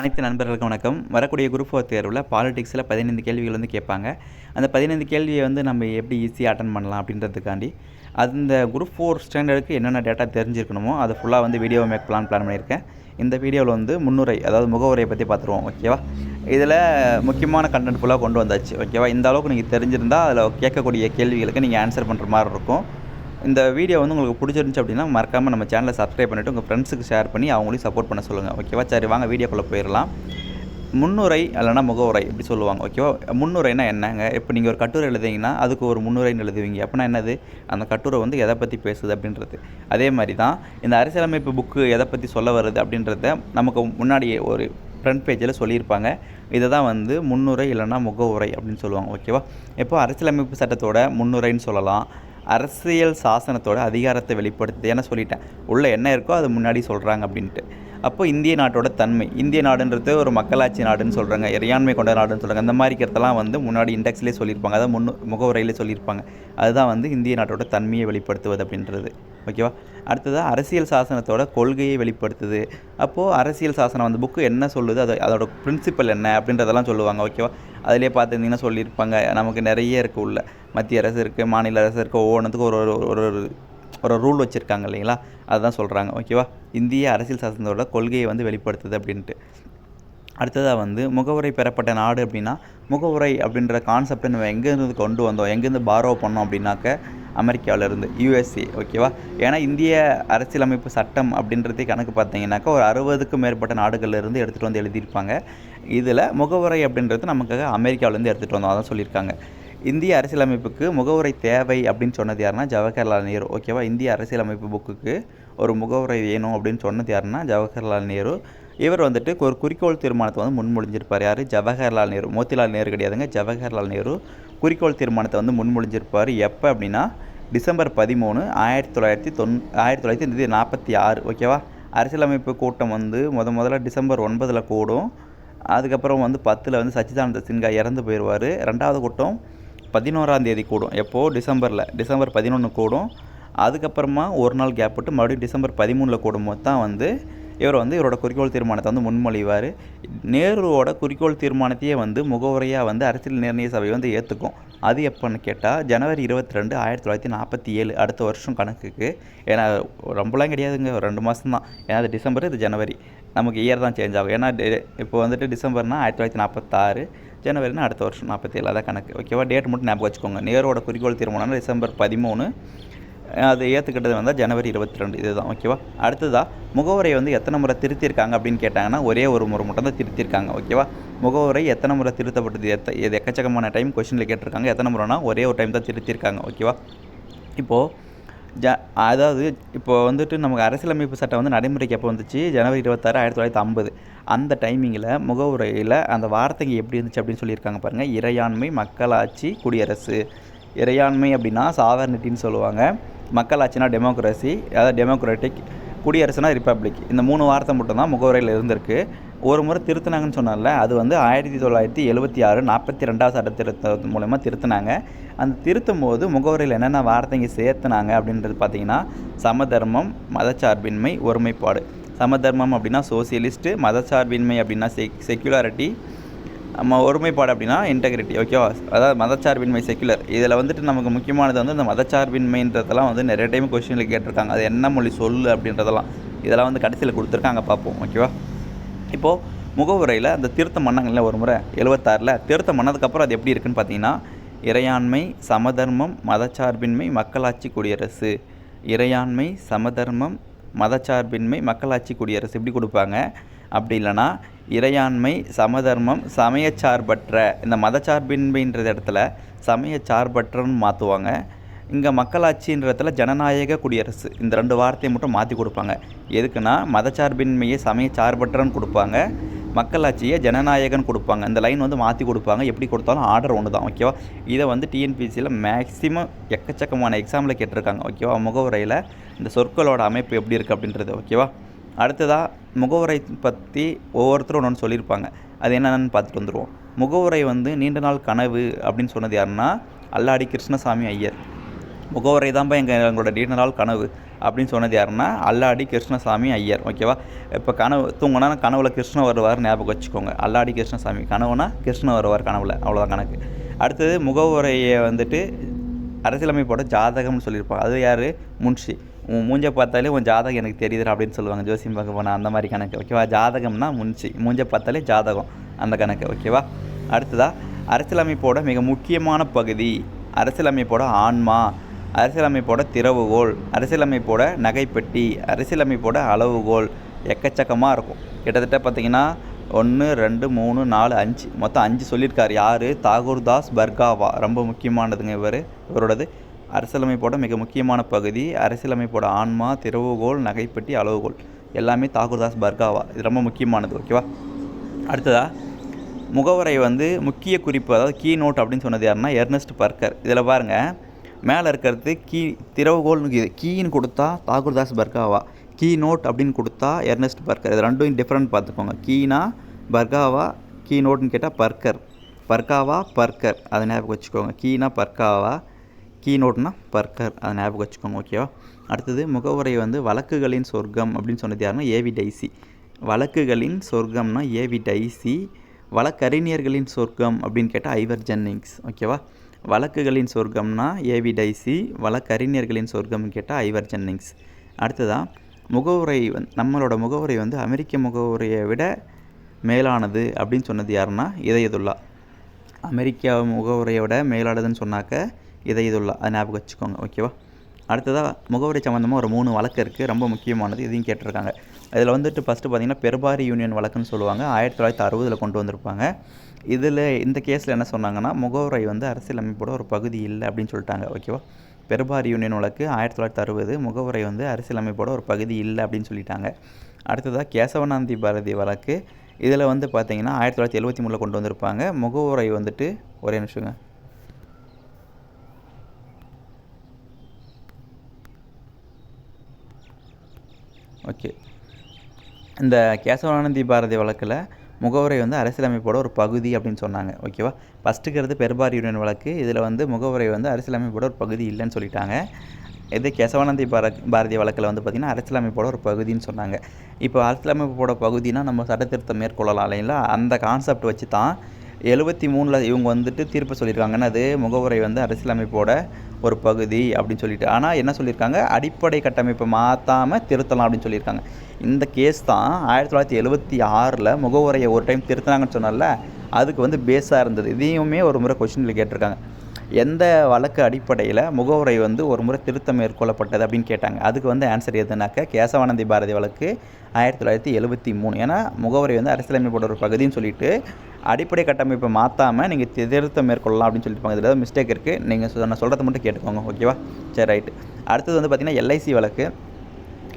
அனைத்து நண்பர்களுக்கும் வணக்கம். வரக்கூடிய குரூப் ஃபோர் தேர்வில் பாலிடிக்ஸில் பதினைந்து கேள்விகள் வந்து கேட்பாங்க. அந்த பதினைந்து கேள்வியை வந்து நம்ம எப்படி ஈஸியாக அட்டன் பண்ணலாம் அப்படின்றதுக்காண்டி அந்த குரூப் ஃபோர் ஸ்டாண்டர்டுக்கு என்னென்ன டேட்டா தெரிஞ்சிருக்கணுமோ அதை ஃபுல்லாக வந்து வீடியோ மேக் பிளான் பிளான் பண்ணியிருக்கேன். இந்த வீடியோவில் வந்து முன்னுரை அதாவது முகவுரையை பற்றி பார்த்துருவோம் ஓகேவா இதில் முக்கியமான கண்டென்ட் ஃபுல்லாக கொண்டு வந்தாச்சு ஓகேவா இந்த அளவுக்கு நீங்கள் தெரிஞ்சிருந்தால் அதில் கேட்கக்கூடிய கேள்விகளுக்கு நீங்கள் ஆன்சர் பண்ணுற மாதிரி இருக்கும். இந்த வீடியோ வந்து உங்களுக்கு பிடிச்சிருந்துச்சு அப்படின்னா மறக்காமல் நம்ம சேனலை சப்ஸ்கிரைப் பண்ணிவிட்டு உங்கள் ஃப்ரெண்ட்ஸுக்கு ஷேர் பண்ணி அவங்களையும் சப்போர்ட் பண்ண சொல்லுங்கள் ஓகேவா சரி வாங்க வீடியோக்குள்ளே போயிடலாம். முன்னுரை இல்லைனா முகவுரை இப்படி சொல்லுவாங்க. ஓகேவா முன்னுரைனா என்னங்க? இப்போ நீங்கள் ஒரு கட்டுரை எழுதிங்கன்னா அதுக்கு ஒரு முன்னுரைன்னு எழுதுவீங்க. அப்படின்னா என்னது? அந்த கட்டுரை வந்து எதை பற்றி பேசுது அப்படின்றது. அதே மாதிரி தான் இந்த அரசியலமைப்பு புக்கு எதை பற்றி சொல்ல வருது அப்படின்றத நமக்கு முன்னாடியே ஒரு ஃப்ரண்ட் பேஜில் சொல்லியிருப்பாங்க. இதை தான் வந்து முன்னுரை இல்லைன்னா முகவுரை அப்படின்னு சொல்லுவாங்க. ஓகேவா இப்போ அரசியலமைப்பு சட்டத்தோட முன்னுரைன்னு சொல்லலாம். அரசியல் சாசனத்தோட அதிகாரத்தை வெளிப்படுத்துது ஏன்னா சொல்லிட்டேன். உள்ளே என்ன இருக்கோ அது முன்னாடி சொல்கிறாங்க அப்படின்ட்டு. அப்போ இந்திய நாட்டோட தன்மை. இந்திய நாடுன்றது ஒரு மக்களாட்சி நாடுன்னு சொல்கிறாங்க இறையாண்மை கொண்ட நாடுன்னு சொல்கிறாங்க அந்த மாதிரி இருக்கிறதெல்லாம் வந்து முன்னாடி இண்டெக்ஸ்லேயே சொல்லியிருப்பாங்க. அதை முன்னு முகவுரையிலே சொல்லியிருப்பாங்க. அதுதான் வந்து இந்திய நாட்டோட தன்மையை வெளிப்படுத்துவது அப்படின்றது. ஓகேவா? அடுத்ததாக அரசியல் சாசனத்தோட கொள்கையை வெளிப்படுத்துது. அப்போது அரசியல் சாசனம் அந்த புக்கு என்ன சொல்லுது? அது அதோட பிரின்சிபல் என்ன அப்படின்றதெல்லாம் சொல்லுவாங்க. ஓகேவா? அதிலே பார்த்துருந்தீங்கன்னா சொல்லியிருப்பாங்க. நமக்கு நிறைய இருக்குது உள்ள. மத்திய அரசு இருக்குது மாநில அரசு இருக்குது ஒவ்வொன்றுத்துக்கும் ஒரு ஒரு ஒரு ஒரு ரூல் வச்சுருக்காங்க இல்லைங்களா? அதுதான் சொல்கிறாங்க ஓகேவா? இந்திய அரசியல் சாசனத்தோட கொள்கையை வந்து வெளிப்படுத்துது அப்படின்ட்டு. அடுத்ததாக வந்து முகவுரை பெறப்பட்ட நாடு அப்படின்னா முகவுரை அப்படின்ற கான்செப்டை நம்ம எங்கேருந்து கொண்டு வந்தோம்? எங்கேருந்து பாரோ பண்ணோம் அப்படின்னாக்க அமெரிக்காவிலேருந்து யூஎஸ்ஏ ஓகேவா? ஏன்னா இந்திய அரசியலமைப்பு சட்டம் அப்படின்றதே கணக்கு பார்த்தீங்கன்னாக்கா ஒரு அறுபதுக்கும் மேற்பட்ட நாடுகள்லேருந்து எடுத்துகிட்டு வந்து எழுதியிருப்பாங்க. இதில் முகவுரை அப்படின்றது நமக்காக அமெரிக்காவிலேருந்து எடுத்துகிட்டு வந்தோம். அதான் சொல்லியிருக்காங்க. இந்திய அரசியலமைப்புக்கு முகவுரை தேவை அப்படின்னு சொன்னது யாருன்னா ஜவஹர்லால் நேரு. ஓகேவா? இந்திய அரசியலமைப்பு புக்குக்கு ஒரு முகவுரை வேணும் அப்படின்னு சொன்னது யாருன்னா ஜவஹர்லால் நேரு. இவர் வந்துட்டு ஒரு குறிக்கோள் தீர்மானத்தை வந்து முன்மொழிஞ்சிருப்பார் யார்? ஜவஹர்லால் நேரு. மோத்திலால் நேரு கிடையாதுங்க. ஜவஹர்லால் நேரு குறிக்கோள் தீர்மானத்தை வந்து முன்மொழிஞ்சிருப்பார். எப்போ அப்படின்னா டிசம்பர் பதிமூணு ஆயிரத்தி தொள்ளாயிரத்தி தொன் ஆயிரத்தி தொள்ளாயிரத்தி நாற்பத்தி ஆறு. ஓகேவா? அரசியலமைப்பு கூட்டம் வந்து முத முதல்ல டிசம்பர் ஒன்பதில் கூடும். அதுக்கப்புறம் வந்து பத்தில் வந்து சச்சிதானந்த சின்ஹா இறந்து போயிடுவார் ரெண்டாவது கூட்டம் பதினோராம் தேதி கூடும். எப்போது டிசம்பரில். டிசம்பர் பதினொன்று கூடும். அதுக்கப்புறமா ஒரு நாள் கேப் விட்டு மறுபடியும் டிசம்பர் பதிமூணில் கூடும்போது தான் வந்து இவர் வந்து இவரோட குறிக்கோள் தீர்மானத்தை வந்து முன்மொழிவார். நேருவோட குறிக்கோள் தீர்மானத்தையே வந்து முகவுரையாக வந்து அரசியல் நிர்ணய சபை வந்து ஏற்றுக்கும் அது எப்போன்னு கேட்டால் ஜனவரி இருபத்தி ரெண்டு ஆயிரத்தி தொள்ளாயிரத்தி நாற்பத்தி ஏழு அடுத்த வருஷம் கணக்குக்கு. ஏன்னா ரொம்பலாம் கிடையாதுங்க. ஒரு ரெண்டு மாதம் தான் ஏன்னா அது டிசம்பர் இது ஜனவரி. நமக்கு இயர் தான் சேஞ்ச் ஆகும். ஏன்னா இப்போ வந்துட்டு டிசம்பர்னால் ஆயிரத்தி தொள்ளாயிரத்தி நாற்பத்தாறு ஜனவரினா அடுத்த வருஷம் நாற்பத்தேழு. அதான் கணக்கு. ஓகேவா? டேட் மட்டும் ஞாபகம் வச்சுக்கோங்க. நேரோட குறிக்கோள் தீர்மானம் டிசம்பர் பதிமூணு அது ஏற்றுக்கிட்டது வந்தால் ஜனவரி இருபத்தி ரெண்டு இதுதான் ஓகேவா? அடுத்ததாக முகவரை வந்து எத்தனை முறை திருத்தியிருக்காங்க அப்படின்னு கேட்டாங்கன்னா ஒரே ஒரு முறை மட்டும் தான் திருத்தியிருக்காங்க ஓகேவா? முகவரை எத்தனை முறை திருத்தப்பட்டது எத்த இது எக்கச்சக்கமான டைம் கொஷினில் கேட்டிருக்காங்க எத்தனை முறைனா ஒரே ஒரு டைம் தான் திருத்தியிருக்காங்க ஓகேவா? இப்போது ஜ அதாவது இப்போ வந்துட்டு நமக்கு அரசியலமைப்பு சட்டம் வந்து நடைமுறைக்கு எப்போ வந்துச்சு? ஜனவரி இருபத்தாறு ஆயிரத்தி தொள்ளாயிரத்தி ஐம்பது. அந்த டைமிங்கில் முகவுரையில் அந்த வார்த்தைங்க எப்படி இருந்துச்சு அப்படின்னு சொல்லியிருக்காங்க பாருங்கள் இறையாண்மை மக்களாட்சி குடியரசு. இறையாண்மை அப்படின்னா சாவர்னிட்டின்னு சொல்லுவாங்க. மக்களாட்சினா டெமோக்ரஸி அதாவது டெமோக்ராட்டிக் குடியரசுனா ரிப்பப்ளிக் இந்த மூணு வார்த்தை மட்டும்தான் முகவரையில் இருந்திருக்கு. ஒரு முறை திருத்தினாங்கன்னு சொன்னால அது வந்து ஆயிரத்தி தொள்ளாயிரத்தி எழுபத்தி ஆறு நாற்பத்தி ரெண்டாவது சட்ட திருத்த மூலயமா திருத்தினாங்க. அந்த திருத்தும் போது முகவரியில் என்னென்ன வார்த்தைங்க சேர்த்துனாங்க அப்படின்றது பார்த்தீங்கன்னா சமதர்மம் மதச்சார்பின்மை ஒருமைப்பாடு. சமதர்மம் அப்படின்னா சோசியலிஸ்ட்டு மதச்சார்பின்மை அப்படின்னா செக் செக்யூலாரிட்டி நம்ம ஒருமைப்பாடு அப்படின்னா இன்டெகிரிட்டி ஓகேவா அதாவது மதச்சார்பின்மை செக்குலர் இதில் வந்துட்டு நமக்கு முக்கியமானது வந்து இந்த மதச்சார்பின்மைன்றதெல்லாம் வந்து நிறைய டைம் கொஸ்டினில் கேட்டிருக்காங்க. அது என்ன மொழி சொல்லு அப்படின்றதெல்லாம். இதெல்லாம் வந்து கடைசியில் கொடுத்துருக்காங்க பார்ப்போம் ஓகேவா இப்போது முகவுரையில் அந்த திருத்தம் பண்ணாங்கல்ல ஒரு முறை எழுபத்தாறில் திருத்தம் பண்ணதுக்கப்புறம் அது எப்படி இருக்குன்னு பார்த்தீங்கன்னா இறையாண்மை சமதர்மம் மதச்சார்பின்மை மக்களாட்சி குடியரசு. இறையாண்மை சமதர்மம் மதச்சார்பின்மை மக்களாட்சி குடியரசு. இப்படி கொடுப்பாங்க. அப்படி இல்லைன்னா இறையாண்மை சமதர்மம் சமயச்சார்பற்ற இந்த மதச்சார்பின்மைன்றது இடத்துல சமயச்சார்பற்றன்னு மாற்றுவாங்க இங்கே மக்களாட்சின்ற இடத்துல ஜனநாயக குடியரசு. இந்த ரெண்டு வார்த்தையை மட்டும் மாற்றி கொடுப்பாங்க. எதுக்குன்னா மதச்சார்பின்மையை சமயச்சார்பற்றன்னு கொடுப்பாங்க. மக்களாட்சியை ஜனநாயகன் கொடுப்பாங்க. இந்த லைன் வந்து மாற்றி கொடுப்பாங்க. எப்படி கொடுத்தாலும் ஆர்டர் ஒன்று தான். ஓகேவா? இதை வந்து டிஎன்பிசியில் மேக்ஸிமம் எக்கச்சக்கமான எக்ஸாமில் கேட்டிருக்காங்க. ஓகேவா? முகவுரையில் இந்த சொற்களோட அமைப்பு எப்படி இருக்குது அப்படின்றது. ஓகேவா? அடுத்ததாக முகவுரை பற்றி ஒவ்வொருத்தரும் ஒன்று சொல்லியிருப்பாங்க. அது என்னென்னு பார்த்துட்டு வந்துடுவோம் முகவுரை வந்து நீண்ட நாள் கனவு அப்படின்னு சொன்னது யாருன்னா அல்லாடி கிருஷ்ணசாமி ஐயர். முகவரை தான்ப்பா எங்கள் எங்களோட நீண்ட நாள் கனவு அப்படின்னு சொன்னது யாருன்னா அல்லாடி கிருஷ்ணசாமி ஐயர். ஓகேவா இப்போ கனவு தூங்கினா கனவுல கிருஷ்ணன் வருவார் ஞாபகம் வச்சுக்கோங்க. அல்லாடி கிருஷ்ணசாமி கனவுனா கிருஷ்ணன் வருவார் கனவுல. அவ்வளோதான் கணக்கு. அடுத்தது முகவுரையை வந்துட்டு அரசியலமைப்போட ஜாதகம்னு சொல்லியிருப்பாங்க. அது யார்? முன்ஷி. உன் மூஞ்சை பார்த்தாலே உன் ஜாதகம் எனக்கு தெரியுது அப்படின்னு சொல்லுவாங்க. ஜோசியம் பார்க்க போனால் அந்த மாதிரி கணக்கு ஓகேவா ஜாதகம்னா முன்ஷி மூஞ்சை பார்த்தாலே ஜாதகம் அந்த கணக்கு ஓகேவா அடுத்ததாக அரசியலமைப்போட மிக முக்கியமான பகுதி அரசியலமைப்போட ஆன்மா அரசியலமைப்போட திறவுகோல் அரசியலமைப்போட நகைப்பெட்டி அரசியலமைப்போட அளவுகோல் எக்கச்சக்கமாக இருக்கும். கிட்டத்தட்ட பார்த்தீங்கன்னா ஒன்று ரெண்டு மூணு நாலு அஞ்சு மொத்தம் அஞ்சு சொல்லியிருக்காரு. யார்? தாகூர் தாஸ் பர்காவா. ரொம்ப முக்கியமானதுங்க இவர் இவரோடது. அரசியலமைப்போட மிக முக்கியமான பகுதி அரசியலமைப்போட ஆன்மா திறவுகோல் நகைப்பட்டி அளவுகோல் எல்லாமே தாகூர்தாஸ் பர்காவா. இது ரொம்ப முக்கியமானது ஓகேவா அடுத்ததா முகவரை வந்து முக்கிய குறிப்பு அதாவது கீ நோட் அப்படின்னு சொன்னது யாருன்னா எர்னஸ்ட் பர்கர் இதில் பாருங்கள் மேலே இருக்கிறது கீ திறவுகோல் கீன்னு கொடுத்தா தாகூர்தாஸ் பர்காவா. கீ நோட் அப்படின்னு கொடுத்தா எர்னஸ்ட் பர்கர் இது ரெண்டும் டிஃப்ரெண்ட் பார்த்துக்கோங்க. கீனா பர்காவா கீ நோட்னு கேட்டால் பர்கர் பர்காவா பர்கர் அதை ஞாபகம் வச்சுக்கோங்க. கீனா பர்காவா கீ நோட்னா பர்கர் அதை ஞாபகம் வச்சுக்கோங்க ஓகேவா அடுத்தது முகவுரை வந்து வழக்குகளின் சொர்க்கம் அப்படின்னு சொன்னது யாருன்னா ஏவி டைசி வழக்குகளின் சொர்க்கம்னா ஏவி டைசி வழக்கறிஞர்களின் சொர்க்கம் அப்படின்னு கேட்டால் ஐவர் ஜென்னிங்ஸ் ஓகேவா வழக்குகளின் சொர்க்கம்னா ஏவி டைசி வழக்கறிஞர்களின் சொர்க்கம்னு கேட்டால் ஐவர் ஜென்னிங்ஸ் அடுத்ததாக முகவுரை வந் நம்மளோட முகவுரை வந்து அமெரிக்க முகவுரையை விட மேலானது அப்படின்னு சொன்னது யாருன்னா இதயதுல்லா அமெரிக்கா முகவுரையோட மேலானதுன்னு சொன்னாக்க இதயதுல்லா அதை ஞாபகம் வச்சுக்கோங்க ஓகேவா அடுத்ததாக முகவரி சம்மந்தமாக ஒரு மூணு வழக்கு இருக்குது ரொம்ப முக்கியமானது இதையும் கேட்டிருக்காங்க. இதில் வந்துட்டு ஃபஸ்ட்டு பார்த்திங்கன்னா பெருபாரி யூனியன் வழக்குன்னு சொல்லுவாங்க ஆயிரத்தி தொள்ளாயிரத்தி அறுபதில் கொண்டு வந்திருப்பாங்க. இதில் இந்த கேஸில் என்ன சொன்னாங்கன்னா முகவரை வந்து அரசியலமைப்போட ஒரு பகுதி இல்லை அப்படின்னு சொல்லிட்டாங்க ஓகேவா பெருபாரி யூனியன் வழக்கு ஆயிரத்தி தொள்ளாயிரத்தி அறுபது முகவரை வந்து அரசியலமைப்போட ஒரு பகுதி இல்லை அப்படின்னு சொல்லிட்டாங்க. அடுத்ததாக கேசவநாந்தி பாரதி வழக்கு. இதில் வந்து பார்த்தீங்கன்னா ஆயிரத்தி தொள்ளாயிரத்தி எழுபத்தி மூணில் கொண்டு வந்திருப்பாங்க. முகவுரை வந்துட்டு ஒரே நிமிஷங்க. ஓகே. இந்த கேசவானந்தி பாரதி வழக்கில் முகவரை வந்து அரசியலமைப்போட ஒரு பகுதி அப்படின்னு சொன்னாங்க. ஓகேவா? ஃபஸ்ட்டுக்கிறது பெருபாரி யூனியன் வழக்கு. இதில் வந்து முகவரை வந்து அரசியலமைப்போட ஒரு பகுதி இல்லைன்னு சொல்லிட்டாங்க. இது கேசவானந்தி பார பாரதி வழக்கில் வந்து பார்த்திங்கன்னா அரசியலமைப்போட ஒரு பகுதின்னு சொன்னாங்க. இப்போ அரசியலமைப்போட பகுதினா நம்ம சட்டத்திருத்தம் மேற்கொள்ளலாம் இல்லைங்களா? அந்த கான்செப்ட் வச்சு தான் எழுபத்தி மூணில் இவங்க வந்துட்டு தீர்ப்பு சொல்லியிருக்காங்கன்னா அது முகவுரை வந்து அரசியலமைப்போட ஒரு பகுதி அப்படின்னு சொல்லிட்டு. ஆனால் என்ன சொல்லியிருக்காங்க? அடிப்படை கட்டமைப்பை மாற்றாமல் திருத்தலாம் அப்படின்னு சொல்லியிருக்காங்க. இந்த கேஸ் தான் ஆயிரத்தி தொள்ளாயிரத்தி எழுபத்தி ஆறில் முகவுரையை ஒரு டைம் திருத்தினாங்கன்னு சொன்னால அதுக்கு வந்து பேஸாக இருந்தது. இதையுமே ஒரு முறை கொஷினில் கேட்டிருக்காங்க. எந்த வழக்கு அடிப்படையில் முகவுரை வந்து ஒரு முறை திருத்தம் மேற்கொள்ளப்பட்டது அப்படின்னு கேட்டாங்க. அதுக்கு வந்து ஆன்சர் எதுனாக்க கேசவானந்தி பாரதி வழக்கு ஆயிரத்தி தொள்ளாயிரத்தி எழுபத்தி மூணு. ஏன்னா முகவுரை வந்து அரசியலமைப்போட ஒரு பகுதின்னு சொல்லிட்டு அடிப்படை கட்டமைப்பை மாற்றாமல் நீங்கள் திருத்தம் மேற்கொள்ளலாம் அப்படின்னு சொல்லியிருப்பாங்க இதில் ஏதாவது மிஸ்டேக் இருக்குது நீங்கள் நான் சொல்கிறத மட்டும் கேட்டுக்கோங்க. ஓகேவா சரி ரைட்டு அடுத்தது வந்து பார்த்திங்கன்னா எல்ஐசி வழக்கு.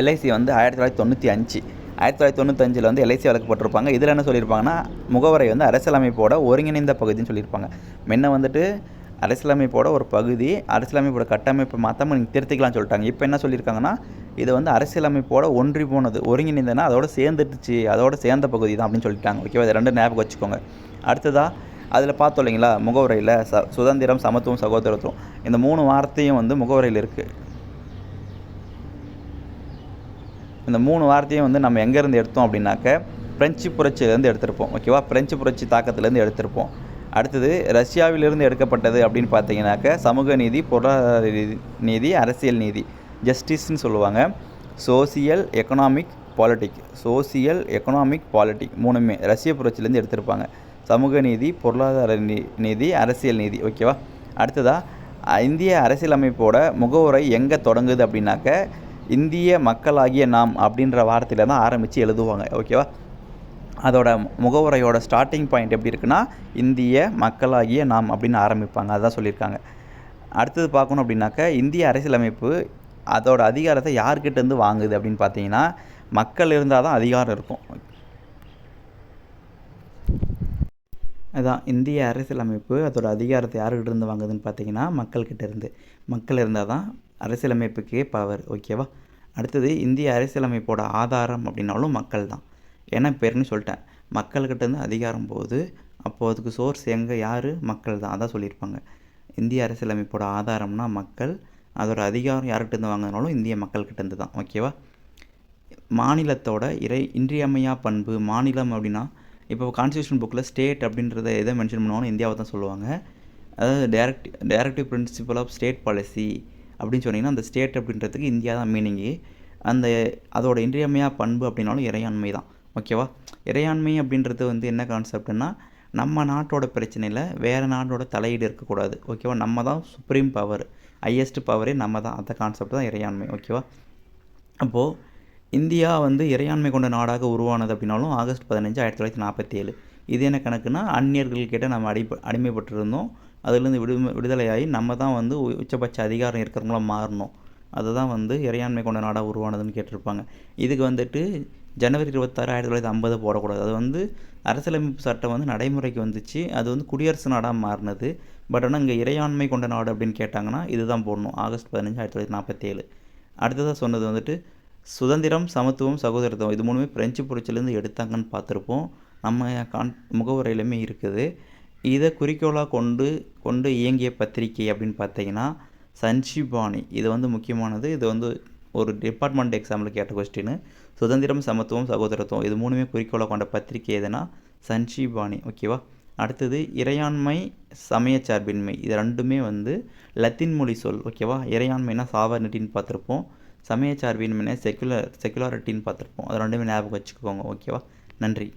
எல்ஐசி வந்து ஆயிரத்தி தொள்ளாயிரத்தி தொண்ணூற்றி அஞ்சு. ஆயிரத்தி தொள்ளாயிரத்தி தொண்ணூத்தஞ்சில் வந்து எல்ஐசி வழக்கு போட்டிருப்பாங்க. இதில் என்ன சொல்லியிருப்பாங்கன்னா முகவரை வந்து அரசியலமைப்போட ஒருங்கிணைந்த பகுதின்னு சொல்லியிருப்பாங்க. முன்ன வந்துட்டு அரசியலமைப்போட ஒரு பகுதி அரசியலமைப்போட கட்டமைப்பை மாற்றாமல் நீங்கள் திருத்திக்கலாம்னு சொல்லிட்டாங்க. இப்போ என்ன சொல்லியிருக்காங்கன்னா இது வந்து அரசியலமைப்போட ஒன்றி போனது ஒருங்கிணைந்தனா அதோட சேர்ந்துட்டுச்சு அதோட சேர்ந்த பகுதி தான் அப்படின்னு சொல்லிட்டாங்க. ஓகேவா? இது ரெண்டு ஞாபகம் வச்சுக்கோங்க. அடுத்ததாக அதில் பார்த்தோம் இல்லைங்களா முகவுரையில் ச சுதந்திரம் சமத்துவம் சகோதரத்துவம் இந்த மூணு வார்த்தையும் வந்து முகவுரையில் இருக்குது இந்த மூணு வார்த்தையும் வந்து நம்ம எங்கேருந்து எடுத்தோம் அப்படின்னாக்க பிரெஞ்சு புரட்சியிலேருந்து எடுத்திருப்போம். ஓகேவா? பிரெஞ்சு புரட்சி தாக்கத்துலேருந்து எடுத்திருப்போம். அடுத்தது ரஷ்யாவிலிருந்து எடுக்கப்பட்டது அப்படின்னு பார்த்தீங்கன்னாக்க சமூக நீதி பொருளாதார நீதி அரசியல் நீதி ஜஸ்டிஸ்ன்னு சொல்லுவாங்க. Social economic politic social economic politic மூணுமே ரஷ்ய புரட்சியிலேருந்து எடுத்திருப்பாங்க. சமூக நீதி பொருளாதார நீ நீதி அரசியல் நீதி. ஓகேவா அடுத்ததாக இந்திய அரசியலமைப்போட முகவுரை எங்கே தொடங்குது அப்படின்னாக்க இந்திய மக்களாகிய நாம் அப்படின்ற வார்த்தையில் தான் ஆரம்பித்து எழுதுவாங்க. ஓகேவா அதோட முகவுரையோட ஸ்டார்டிங் பாயிண்ட் எப்படி இருக்குன்னா இந்திய மக்களாகிய நாம் அப்படின்னு ஆரம்பிப்பாங்க. அதுதான் சொல்லியிருக்காங்க. அடுத்தது பார்க்கணும் அப்படின்னாக்க இந்திய அரசியலமைப்பு அதோட அதிகாரத்தை யார்கிட்டேருந்து வாங்குது அப்படின்னு பார்த்தீங்கன்னா மக்கள் இருந்தால் தான் அதிகாரம் இருக்கும். அதான் இந்திய அரசியலமைப்பு அதோட அதிகாரத்தை யார்கிட்ட இருந்து வாங்குதுன்னு பார்த்தீங்கன்னா மக்கள்கிட்ட இருந்து. மக்கள் இருந்தால் தான் அரசியலமைப்புக்கே பவர் ஓகேவா அடுத்தது இந்திய அரசியலமைப்போட ஆதாரம் அப்படின்னாலும் மக்கள் தான். ஏன்னா பேருன்னு சொல்லிட்டேன். மக்கள்கிட்ட இருந்து அதிகாரம் போகுது. அப்போது அதுக்கு சோர்ஸ் எங்கே யார்? மக்கள் தான். அதான் சொல்லியிருப்பாங்க. இந்திய அரசியலமைப்போட ஆதாரம்னா மக்கள். அதோட அதிகாரம் யார்கிட்டேருந்து வாங்கினாலும் இந்திய மக்கள்கிட்டேருந்து தான். ஓகேவா மாநிலத்தோட இறை இன்றியமையா பண்பு மாநிலம் அப்படின்னா இப்போ கான்ஸ்டியூஷன் புக்கில் ஸ்டேட் அப்படின்றத எதை மென்ஷன் பண்ணுவாங்கன்னு இந்தியாவை தான் சொல்லுவாங்க. அதாவது direct directive principle of state policy அப்படின்னு சொன்னிங்கன்னா அந்த ஸ்டேட் அப்படின்றதுக்கு இந்தியா தான் மீனிங்கு அந்த அதோட இன்றியமையா பண்பு அப்படின்னாலும் இறையாண்மை தான். ஓகேவா? இறையாண்மை அப்படின்றது வந்து என்ன கான்செப்ட்னா நம்ம நாட்டோட பிரச்சனையில் வேறு நாட்டோட தலையீடு இருக்கக்கூடாது. ஓகேவா? நம்ம தான் சுப்ரீம் பவர் ஹையஸ்ட் பவரே நம்ம தான். அந்த கான்செப்ட் தான் இறையாண்மை. ஓகேவா? அப்போது இந்தியா வந்து இறையாண்மை கொண்ட நாடாக உருவானது அப்படின்னாலும் ஆகஸ்ட் பதினஞ்சு ஆயிரத்தி தொள்ளாயிரத்தி நாற்பத்தி ஏழு இது என்ன கணக்குன்னா அந்நியர்கள்கிட்ட நம்ம அடி அடிமைப்பட்டிருந்தோம். அதுலேருந்து விடு விடுதலையாகி நம்ம தான் வந்து உ- உச்சபட்ச அதிகாரம் இருக்கிறவங்களாம் மாறணும். அதுதான் வந்து இறையாண்மை கொண்ட நாடாக உருவானதுன்னு கேட்டிருப்பாங்க. இதுக்கு வந்துட்டு ஜனவரி இருபத்தாறு ஆயிரத்தி தொள்ளாயிரத்தி ஐம்பது போடக்கூடாது. அது வந்து அரசியலமைப்பு சட்டம் வந்து நடைமுறைக்கு வந்துச்சு. அது வந்து குடியரசு நாடாக மாறினது. பட் ஆனால் இங்கே இறையாண்மை கொண்ட நாடு அப்படின்னு கேட்டாங்கன்னா இதுதான் போடணும். ஆகஸ்ட் பதினஞ்சு ஆயிரத்தி தொள்ளாயிரத்தி நாற்பத்தேழு அடுத்ததாக சொன்னது வந்துட்டு சுதந்திரம் சமத்துவம் சகோதரத்துவம் இது மூணுமே பிரெஞ்சு புரட்சியிலேருந்து எடுத்தாங்கன்னு பார்த்துருப்போம். நம்ம கான் முகவுரையிலுமே இருக்குது. இதை குறிக்கோளாக கொண்டு கொண்டு இயங்கிய பத்திரிகை அப்படின்னு பார்த்தீங்கன்னா சன்ஷிபாணி இது வந்து முக்கியமானது. இது வந்து ஒரு டிபார்ட்மெண்ட் எக்ஸாமில் கேட்ட கொஸ்டின் சுதந்திரம் சமத்துவம் சகோதரத்துவம் இது மூணுமே குறிக்கோளாக கொண்ட பத்திரிகை எதுனா? சஞ்சீபாணி ஓகேவா அடுத்தது இறையாண்மை சமயச்சார்பின்மை இது ரெண்டுமே வந்து லத்தீன் மொழி சொல். ஓகேவா இறையாண்மைனா சாவர்னிட்டின்னு பார்த்துருப்போம். சமயச்சார்பின்மைனா செக்குலர் செக்குலாரிட்டின்னு பார்த்துருப்போம். அது ரெண்டுமே ஞாபகம் வச்சுக்கோங்க. ஓகேவா நன்றி.